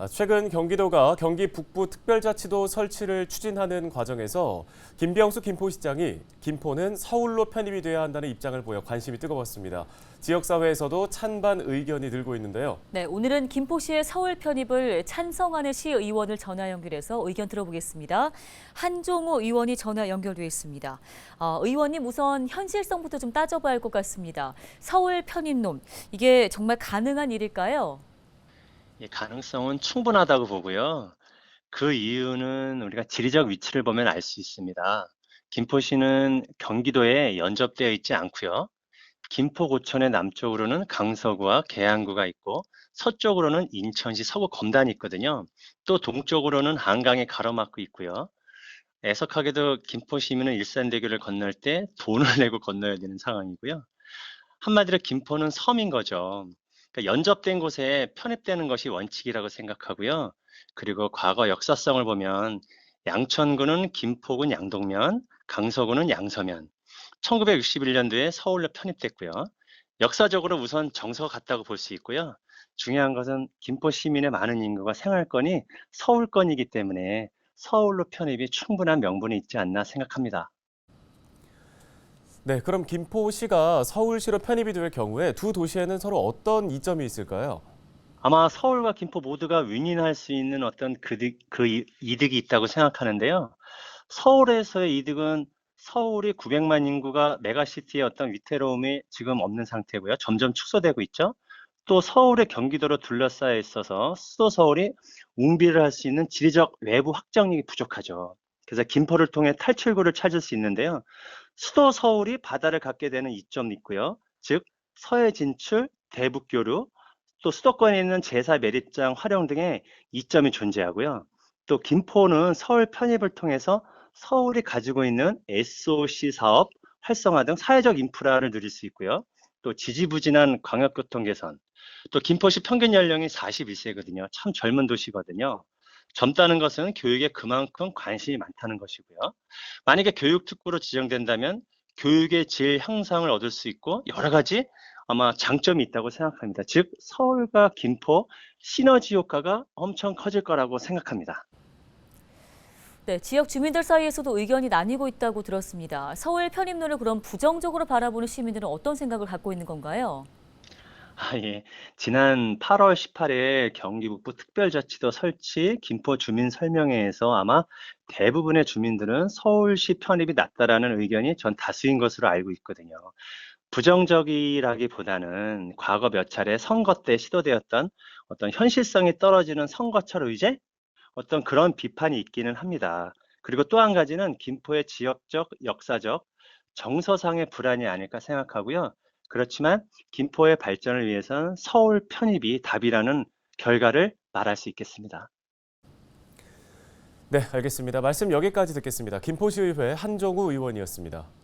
아, 최근 경기도가 경기 북부 특별자치도 설치를 추진하는 과정에서 김병수 김포시장이 김포는 서울로 편입이 돼야 한다는 입장을 보여 관심이 뜨거웠습니다. 지역사회에서도 찬반 의견이 늘고 있는데요. 네, 오늘은 김포시의 서울 편입을 찬성하는 시의원을 전화 연결해서 의견 들어보겠습니다. 한종우 의원이 전화 연결돼 있습니다. 어, 의원님 우선 현실성부터 좀 따져봐야 할 것 같습니다. 서울 편입론 이게 정말 가능한 일일까요? 이 가능성은 충분하다고 보고요. 그 이유는 우리가 지리적 위치를 보면 알 수 있습니다. 김포시는 경기도에 연접되어 있지 않고요. 김포고천의 남쪽으로는 강서구와 계양구가 있고 서쪽으로는 인천시 서구 검단이 있거든요. 또 동쪽으로는 한강이 가로막고 있고요. 애석하게도 김포 시민은 일산대교를 건널 때 돈을 내고 건너야 되는 상황이고요. 한마디로 김포는 섬인 거죠. 그러니까 연접된 곳에 편입되는 것이 원칙이라고 생각하고요. 그리고 과거 역사성을 보면 양천구는 김포군 양동면, 강서구는 양서면, 1961년도에 서울로 편입됐고요. 역사적으로 우선 정서가 같다고 볼 수 있고요. 중요한 것은 김포 시민의 많은 인구가 생활권이 서울권이기 때문에 서울로 편입이 충분한 명분이 있지 않나 생각합니다. 네, 그럼 김포시가 서울시로 편입이 될 경우에 두 도시에는 서로 어떤 이점이 있을까요? 아마 서울과 김포 모두가 윈윈할 수 있는 어떤 그, 그 이- 이득이 있다고 생각하는데요. 서울에서의 이득은 서울이 900만 인구가 메가시티의 어떤 위태로움이 지금 없는 상태고요. 점점 축소되고 있죠. 또 서울의 경기도로 둘러싸여 있어서 수도 서울이 웅비를 할 수 있는 지리적 외부 확장력이 부족하죠. 그래서 김포를 통해 탈출구를 찾을 수 있는데요. 수도 서울이 바다를 갖게 되는 이점이 있고요. 즉 서해 진출, 대북 교류, 또 수도권에 있는 제사 매립장 활용 등의 이점이 존재하고요. 또 김포는 서울 편입을 통해서 서울이 가지고 있는 SOC 사업 활성화 등 사회적 인프라를 누릴 수 있고요. 또 지지부진한 광역교통 개선, 또 김포시 평균 연령이 41세거든요. 참 젊은 도시거든요. 젊다는 것은 교육에 그만큼 관심이 많다는 것이고요. 만약에 교육특구로 지정된다면 교육의 질 향상을 얻을 수 있고 여러 가지 아마 장점이 있다고 생각합니다. 즉 서울과 김포 시너지 효과가 엄청 커질 거라고 생각합니다. 네, 지역 주민들 사이에서도 의견이 나뉘고 있다고 들었습니다. 서울 편입론을 그럼 부정적으로 바라보는 시민들은 어떤 생각을 갖고 있는 건가요? 아, 예. 지난 8월 18일 경기 북부 특별자치도 설치 김포 주민 설명회에서 아마 대부분의 주민들은 서울시 편입이 낫다라는 의견이 전 다수인 것으로 알고 있거든요. 부정적이라기보다는 과거 몇 차례 선거 때 시도되었던 어떤 현실성이 떨어지는 선거철 의제? 어떤 그런 비판이 있기는 합니다. 그리고 또 한 가지는 김포의 지역적, 역사적, 정서상의 불안이 아닐까 생각하고요. 그렇지만 김포의 발전을 위해서는 서울 편입이 답이라는 결과를 말할 수 있겠습니다. 네, 알겠습니다. 말씀 여기까지 듣겠습니다. 김포시의회 한정우 의원이었습니다.